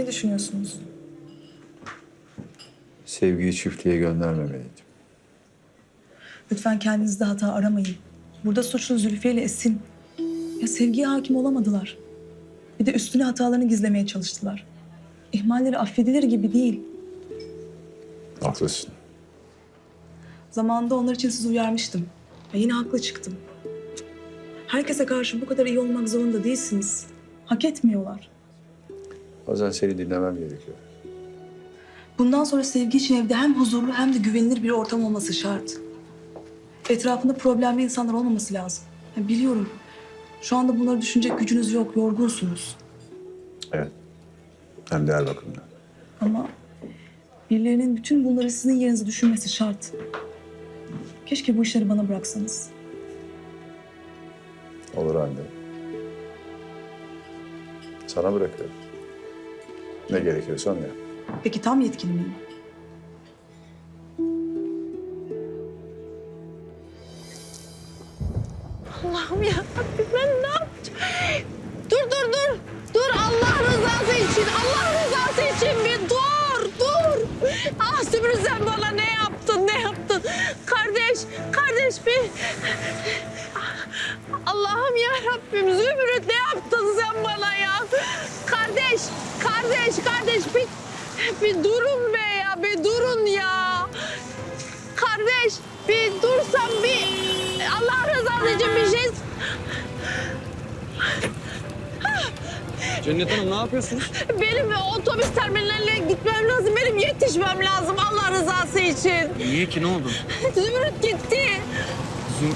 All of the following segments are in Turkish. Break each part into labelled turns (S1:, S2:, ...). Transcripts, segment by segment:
S1: Ne düşünüyorsunuz?
S2: Sevgiyi çiftliğe göndermemeliydim.
S1: Lütfen kendinizde hata aramayın. Burada suçlu Zülfiye ile Esin. Ya sevgiye hakim olamadılar. Bir de üstüne hatalarını gizlemeye çalıştılar. İhmalleri affedilir gibi değil.
S2: Haklısın.
S1: Zamanında onlar için sizi uyarmıştım. Ve yine haklı çıktım. Herkese karşı bu kadar iyi olmak zorunda değilsiniz. Hak etmiyorlar.
S2: Bazen seni dinlemem gerekiyor.
S1: Bundan sonra sevgi için evde hem huzurlu hem de güvenilir bir ortam olması şart. Etrafında problemli insanlar olmaması lazım. Ya biliyorum. Şu anda bunları düşünecek gücünüz yok, yorgunsunuz.
S2: Evet. Hem de her bakımdan.
S1: Ama birilerinin bütün bunları sizin yerinize düşünmesi şart. Keşke bu işleri bana bıraksanız.
S2: Olur anne. Sana bırakıyorum. Ne gerekiyorsa onu yap.
S1: Peki tam yetkili miyim?
S3: Allah'ım ya Rabbim ben ne yapacağım? Dur dur dur. Dur Allah rızası için. Allah rızası için bir dur dur. Ah Zümrüt sen bana ne yaptın ne yaptın? Kardeş kardeş bir... Allah'ım ya Rabbim Zümrüt ne yaptın sen bana ya? Kardeş kardeş kardeş bir, bir durun be ya bir durun ya. Kardeş bir dursan bir Allah rızası için bir şey
S4: Cennet Hanım ne yapıyorsunuz?
S3: benim otobüs terminaline gitmem lazım. Benim yetişmem lazım Allah rızası için.
S4: Niye ki ne oldu?
S3: Zümrüt gitti.
S4: Züm...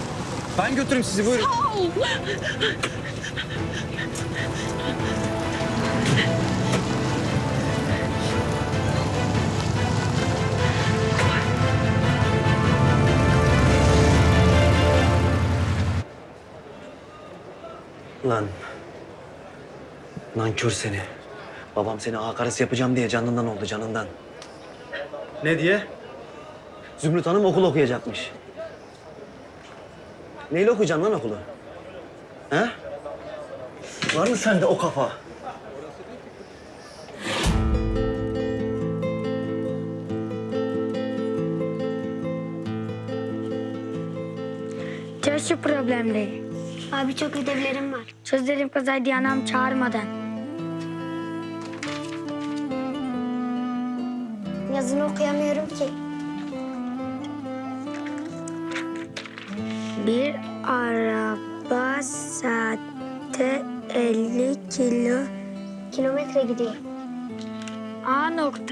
S4: Ben götüreyim sizi buyurun.
S3: Sağ ol.
S5: Lan. Nankör seni. Babam seni ağa karısı yapacağım diye canından oldu canından. Ne diye? Zümrüt Hanım okul okuyacakmış. Neyle okuyacaksın lan okulu? He? Var mı sende o kafa?
S6: Çöz şu problemleri.
S7: Abi çok ödevlerim var.
S6: Çözelim kızay diye anam çağırmadan.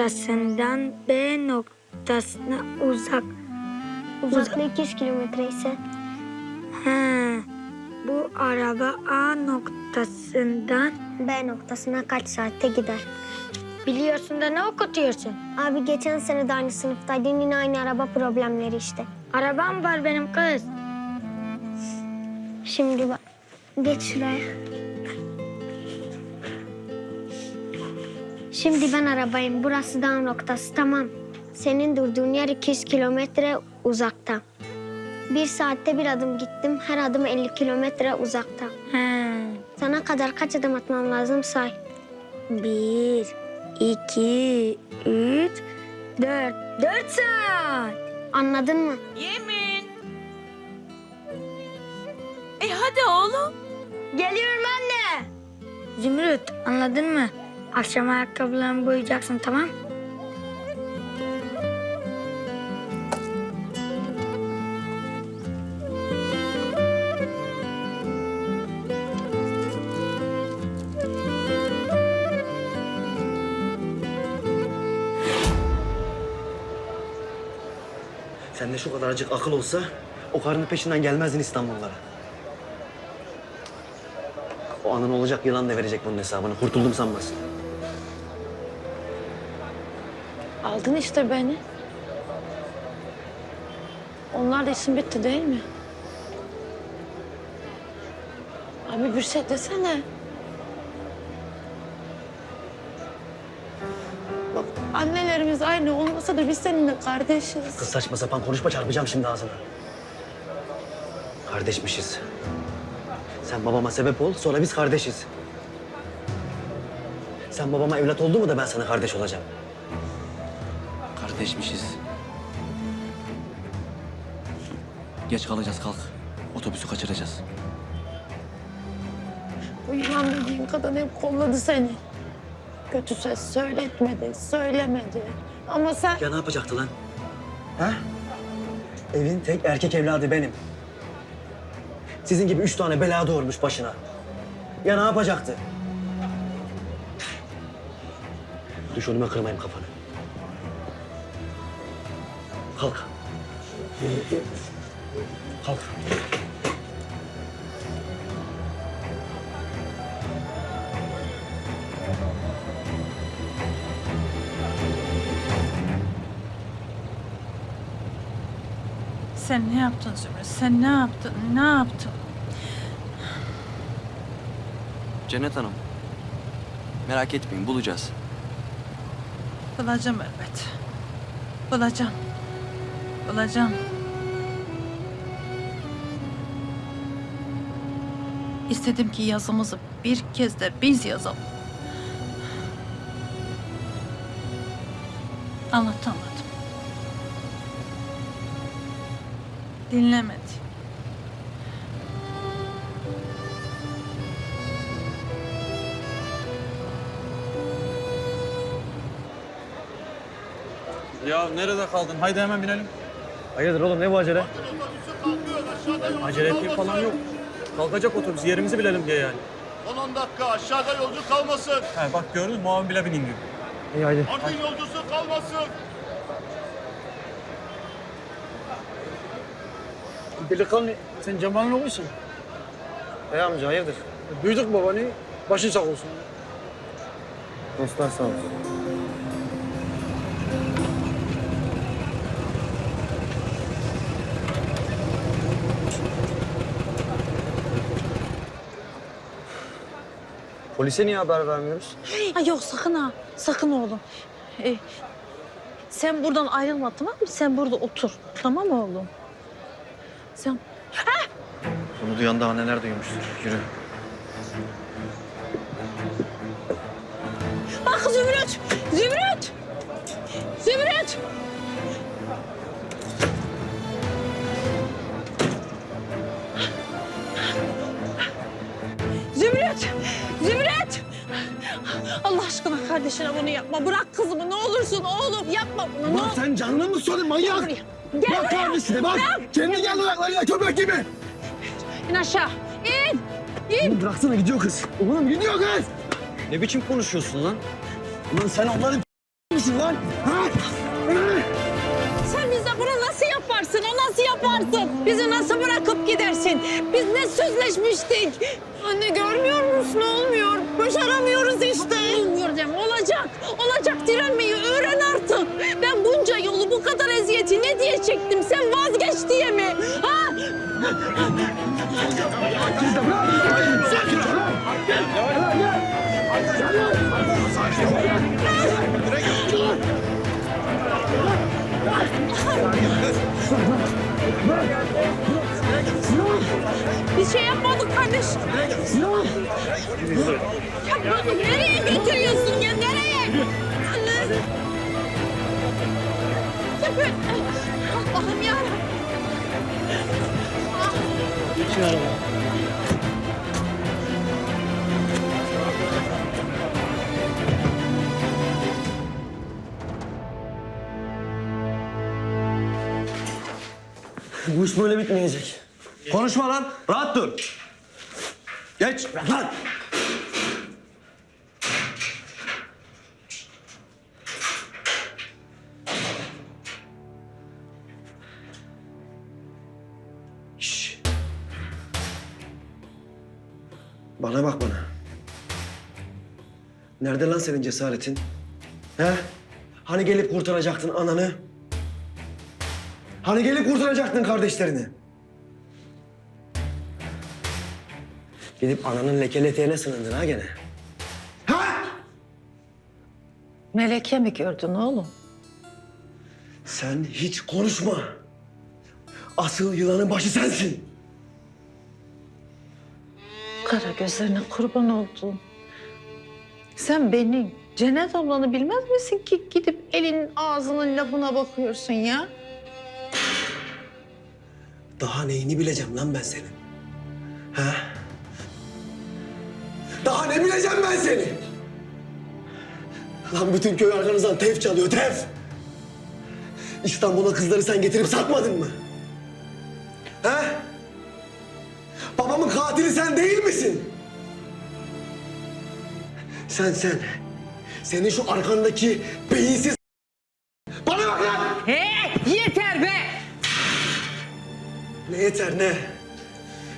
S6: Noktasından B noktasına uzak.
S7: Uzaklığı 200 kilometre ise
S6: He, bu araba A noktasından
S7: B noktasına kaç saatte gider?
S6: biliyorsun da ne okutuyorsun?
S7: Abi geçen sene de aynı sınıftaydın yine aynı araba problemleri işte.
S6: Arabam var benim kız.
S7: Şimdi bak. Geç şuraya. Şimdi ben arabayım. Burası dağ noktası tamam. Senin durduğun yer 200 kilometre uzakta. Bir saatte bir adım gittim. Her adım 50 kilometre uzakta.
S6: He.
S7: Sana kadar kaç adım atmam lazım say.
S6: Bir, iki, üç, dört. Dört saat.
S7: Anladın mı?
S3: Yemin. E hadi oğlum.
S6: Geliyorum anne. Zümrüt anladın mı? Akşam ayakkabılarımı boyayacaksın tamam?
S5: Sende şu kadarcık akıl olsa o karının peşinden gelmezdin İstanbullara. O anan olacak yılan da verecek bunun hesabını. Kurtuldum sanmasın.
S3: Aldın işte beni. Onlar da işin bitti değil mi? Abi bir şey desene. Bak annelerimiz aynı olmasa da biz seninle kardeşiz.
S5: Kız saçma sapan konuşma çarpacağım şimdi ağzına. Kardeşmişiz. Sen babama sebep ol sonra biz kardeşiz. Sen babama evlat oldu mu da ben sana kardeş olacağım?
S4: Kardeşmişiz. Geç kalacağız kalk. Otobüsü kaçıracağız.
S3: Bu yılan dediğin kadın hep kolladı seni. Kötü söz söyletmedi, söylemedi. Ama sen...
S5: Ya ne yapacaktı lan? Ha? Evin tek erkek evladı benim. Sizin gibi üç tane bela doğurmuş başına. Ya ne yapacaktı? Düş önüme kırmayayım kafanı. Kalk. Kalk.
S8: Sen ne yaptın Zümrüt? Sen ne yaptın? Ne yaptın?
S4: Cennet Hanım. Merak etmeyin bulacağız.
S8: Bulacağım elbet. Bulacağım. Bulacağım. İstedim ki yazımızı bir kez de biz yazalım. Anlatamadım. Dinlemedi.
S9: Ya nerede kaldın? Haydi hemen binelim.
S5: Hayırdır oğlum ne bu acele?
S9: Acele ettiğim falan yok. Kalkacak otobüs yerimizi bilelim diye yani.
S2: 10 dakika aşağıda yolcu kalmasın.
S9: He bak gördün mü muavin bile bineyim diyor.
S5: İyi haydi.
S2: Mardin yolcusu kalmasın.
S10: Delikanlı sen Cemal'in oğlusun.
S5: Hey amca hayırdır?
S10: Duyduk babanı. Başın sağ olsun.
S5: Dostlar sağ olsun. Polise niye haber vermiyoruz?
S3: Ay yok sakın ha, sakın oğlum. Ee, sen buradan ayrılma tamam mı? Sen burada otur. Tamam mı oğlum? Sen
S5: Bunu duyan daha neler duymuştur. Yürü.
S3: Bak Zümrüt! Zümrüt! Zümrüt! Zümrüt! Kardeşine bunu yapma. Bırak kızımı ne olursun oğlum yapma bunu. Ne
S10: Lan
S3: olur.
S10: sen canını mı sorun manyak?
S3: Gel buraya.
S10: Bak kardeşine bak. Kendi gel ayaklarıyla köpek gibi.
S3: İn aşağı. İn!
S10: Oğlum bıraksana gidiyor kız. Oğlum gidiyor kız.
S5: Ne biçim konuşuyorsun lan?
S10: Ulan sen onların mısın lan? Ha?
S3: Sen bize bunu nasıl yaparsın? O nasıl yaparsın? Bizi nasıl bırakıp gidersin? Biz ne sözleşmiştik? Anne görmüyor musun? Eziyeti ne diye çektim? Sen vazgeç diye mi? Ha? Bir şey yapmadık kardeş. Yapmadık. Nereye götürüyorsun ya? Nereye? Yapın. Allah'ım ya.
S5: Bu iş böyle bitmeyecek. Konuşma lan. Rahat dur. Geç. Lan. Bana bak bana. Nerede lan senin cesaretin? He? Hani gelip kurtaracaktın ananı? Hani gelip kurtaracaktın kardeşlerini? Gidip ananın lekeli eteğine sığındın ha gene. Ha?
S3: Meleke mi gördün oğlum?
S5: Sen hiç konuşma. Asıl yılanın başı sensin.
S3: Kara gözlerine kurban oldum.
S8: Sen beni Cennet ablanı bilmez misin ki gidip elinin ağzının lafına bakıyorsun ya?
S5: Daha neyini bileceğim lan ben senin? Ha? Daha ne bileceğim ben seni? Lan bütün köy arkanızdan tef çalıyor, tef! İstanbul'a kızları sen getirip satmadın mı? Sen sen. Senin şu arkandaki beyinsiz... Bana bak lan!
S3: He yeter be!
S5: Ne yeter ne?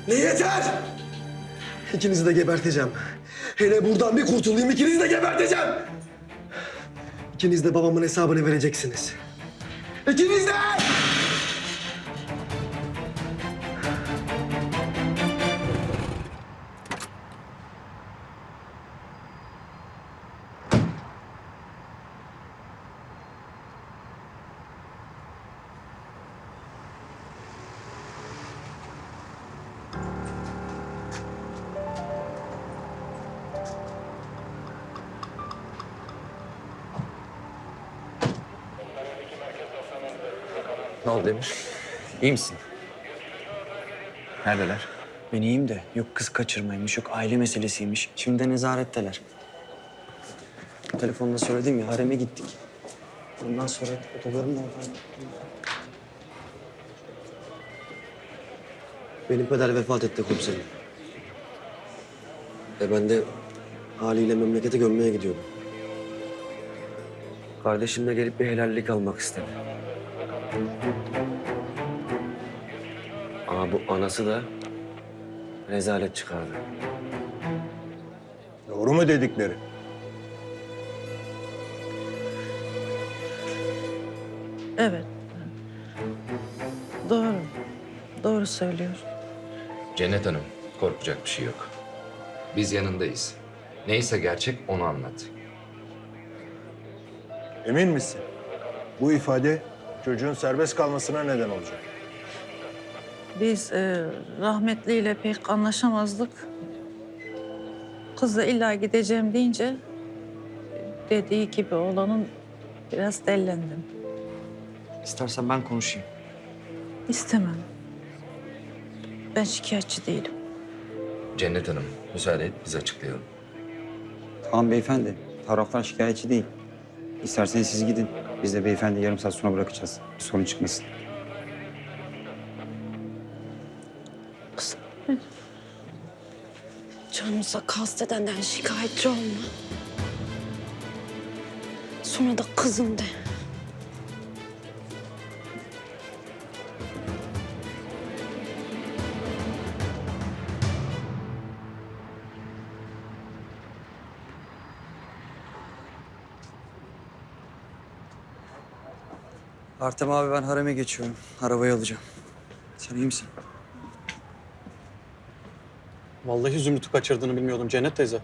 S5: Ne yeter? İkinizi de geberteceğim. Hele buradan bir kurtulayım ikinizi de geberteceğim. İkiniz de babamın hesabını vereceksiniz. İkiniz de!
S4: İyi misin?
S2: Neredeler?
S4: Ben iyiyim de yok kız kaçırmaymış, yok aile meselesiymiş. Şimdi de nezaretteler. Telefonda söyledim ya, hareme gittik. Ondan sonra otogarın oradan...
S5: Benim peder vefat etti komiserim. E ben de haliyle memlekete gömmeye gidiyordum. Kardeşim de gelip bir helallik almak istedi. Ama bu anası da rezalet çıkardı.
S2: Doğru mu dedikleri?
S8: Evet. Doğru. Doğru söylüyor.
S11: Cennet Hanım, korkacak bir şey yok. Biz yanındayız. Neyse gerçek onu anlat.
S2: Emin misin? Bu ifade çocuğun serbest kalmasına neden olacak.
S8: Biz e, rahmetliyle pek anlaşamazdık. Kız da illa gideceğim deyince dediği gibi olanın biraz dellendim.
S4: İstersen ben konuşayım.
S8: İstemem. Ben şikayetçi değilim.
S11: Cennet Hanım, müsaade et biz açıklayalım.
S12: Tamam beyefendi. Taraflar şikayetçi değil. İsterseniz siz gidin. Biz de beyefendi yarım saat sonra bırakacağız. Bir sorun çıkmasın.
S3: Canımıza kastedenden şikayetçi olma. Sonra da kızım de.
S4: Artem abi ben hareme geçiyorum. Arabayı alacağım. Sen iyi misin?
S9: Vallahi Zümrüt'ü kaçırdığını bilmiyordum Cennet teyze.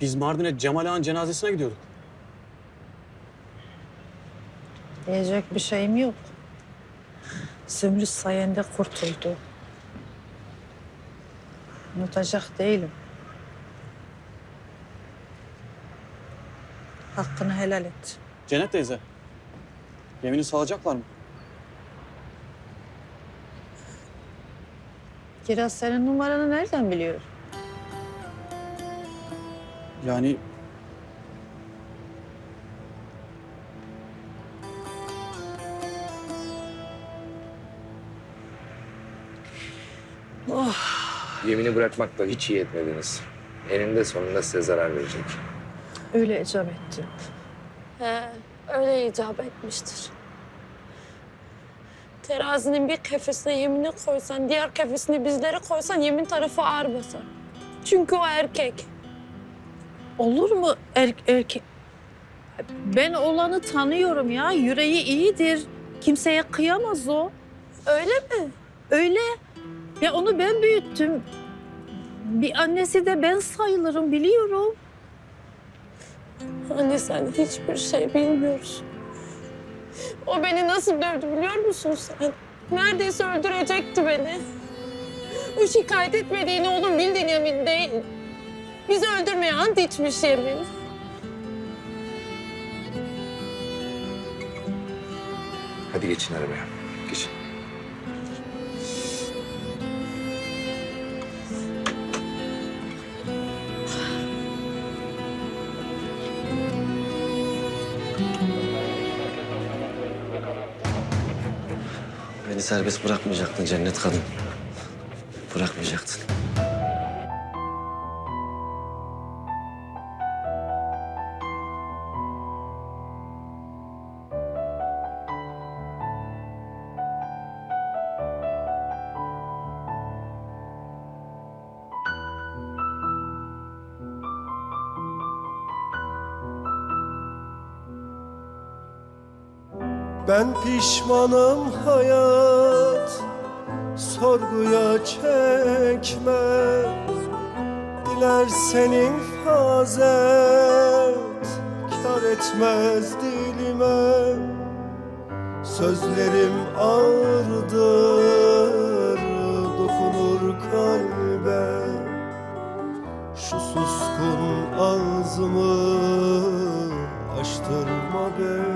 S9: Biz Mardin'e Cemal Ağa'nın cenazesine gidiyorduk.
S8: Diyecek bir şeyim yok. Zümrüt sayende kurtuldu. Unutacak değilim. Hakkını helal et.
S9: Cennet teyze, yemini sağlayacaklar mı?
S8: Kiraz senin numaranı nereden biliyor?
S9: Yani
S11: Yemini bırakmakla hiç iyi etmediniz. Eninde sonunda size zarar verecek.
S8: Öyle icap etti.
S3: He, öyle icap etmiştir. Terazinin bir kefesine yemini koysan, diğer kefesine bizleri koysan yemin tarafı ağır basar. Çünkü o erkek.
S8: Olur mu er, erkek? Ben olanı tanıyorum ya. Yüreği iyidir. Kimseye kıyamaz o.
S3: Öyle mi?
S8: Öyle. Ya onu ben büyüttüm. Bir annesi de ben sayılırım biliyorum.
S3: Anne sen hiçbir şey bilmiyorsun. O beni nasıl dövdü biliyor musun sen? Neredeyse öldürecekti beni. O şikayet etmediğini oğlum bildiğin emin değil. Bizi öldürmeye ant içmiş yemin.
S11: Hadi geçin arabaya. Geçin.
S5: Serbest bırakmayacaktın cennet kadın. Bırakmayacaktın.
S10: Ben pişmanım hayat Sorguya çekme. Dilersen infaz et Kar etmez dilime. Sözlerim ağırdır Dokunur kalbe. Şu suskun ağzımı Açtırma benim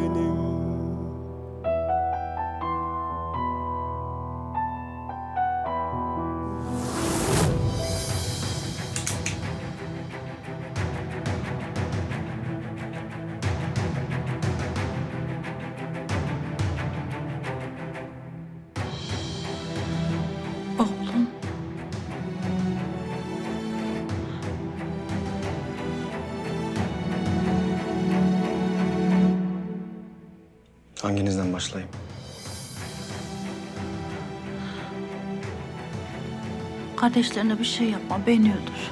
S8: Kardeşlerine bir şey yapma. Beni öldür.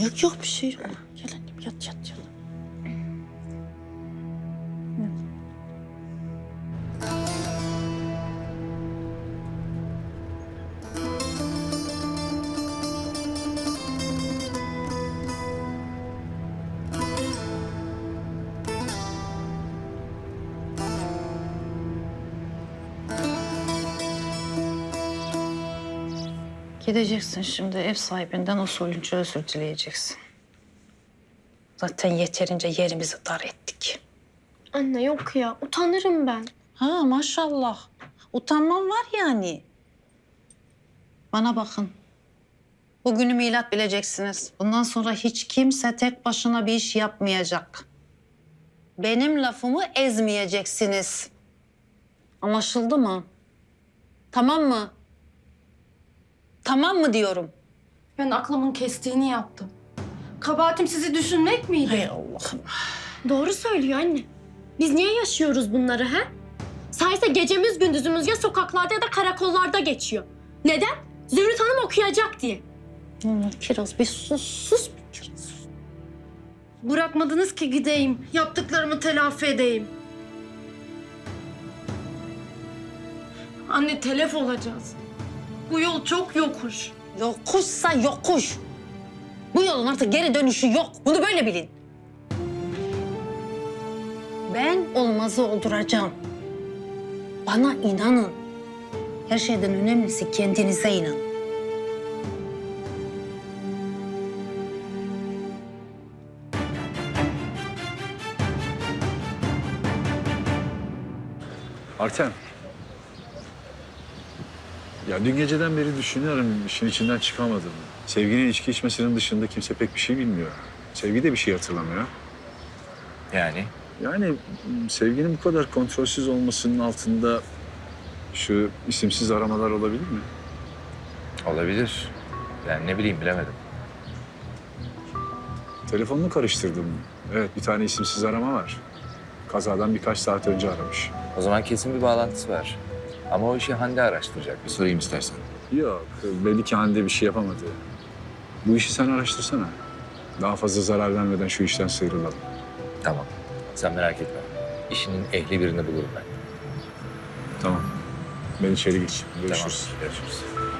S8: Yok yok bir şey yok. Gideceksin şimdi ev sahibinden usulünce özür dileyeceksin. Zaten yeterince yerimizi dar ettik.
S7: Anne yok ya utanırım ben.
S8: Ha maşallah. Utanman var yani. Bana bakın. Bugünü milat bileceksiniz. Bundan sonra hiç kimse tek başına bir iş yapmayacak. Benim lafımı ezmeyeceksiniz. Anlaşıldı mı? Tamam mı? Tamam mı diyorum?
S13: Ben aklımın kestiğini yaptım. Kabahatim sizi düşünmek miydi?
S8: Hay Allah'ım.
S13: Doğru söylüyor anne. Biz niye yaşıyoruz bunları ha? Sayısa gecemiz gündüzümüz ya sokaklarda ya da karakollarda geçiyor. Neden? Zümrüt Hanım okuyacak diye.
S8: Hmm, Kiraz bir sus, sus bir Kiraz.
S13: Bırakmadınız ki gideyim. Yaptıklarımı telafi edeyim. Anne telef olacağız. Bu yol çok yokuş.
S8: Yokuşsa yokuş. Bu yolun artık geri dönüşü yok. Bunu böyle bilin. Ben olmazı olduracağım. Bana inanın. Her şeyden önemlisi kendinize inanın.
S14: Artem. Ya dün geceden beri düşünüyorum işin içinden çıkamadım. Sevginin içki içmesinin dışında kimse pek bir şey bilmiyor. Sevgi de bir şey hatırlamıyor.
S11: Yani?
S14: Yani sevginin bu kadar kontrolsüz olmasının altında şu isimsiz aramalar olabilir mi?
S11: Olabilir. Yani ne bileyim bilemedim.
S14: Telefonunu karıştırdım. Evet bir tane isimsiz arama var. Kazadan birkaç saat önce aramış.
S11: O zaman kesin bir bağlantısı var. Ama o işi Hande araştıracak. Bir sorayım istersen.
S14: Yok belli ki Hande bir şey yapamadı. Bu işi sen araştırsana. Daha fazla zarar vermeden şu işten sıyrılalım.
S11: Tamam. Sen merak etme. işinin ehli birini bulurum ben.
S14: Tamam. Ben içeri geçeyim. Görüşürüz.
S11: Tamam, görüşürüz.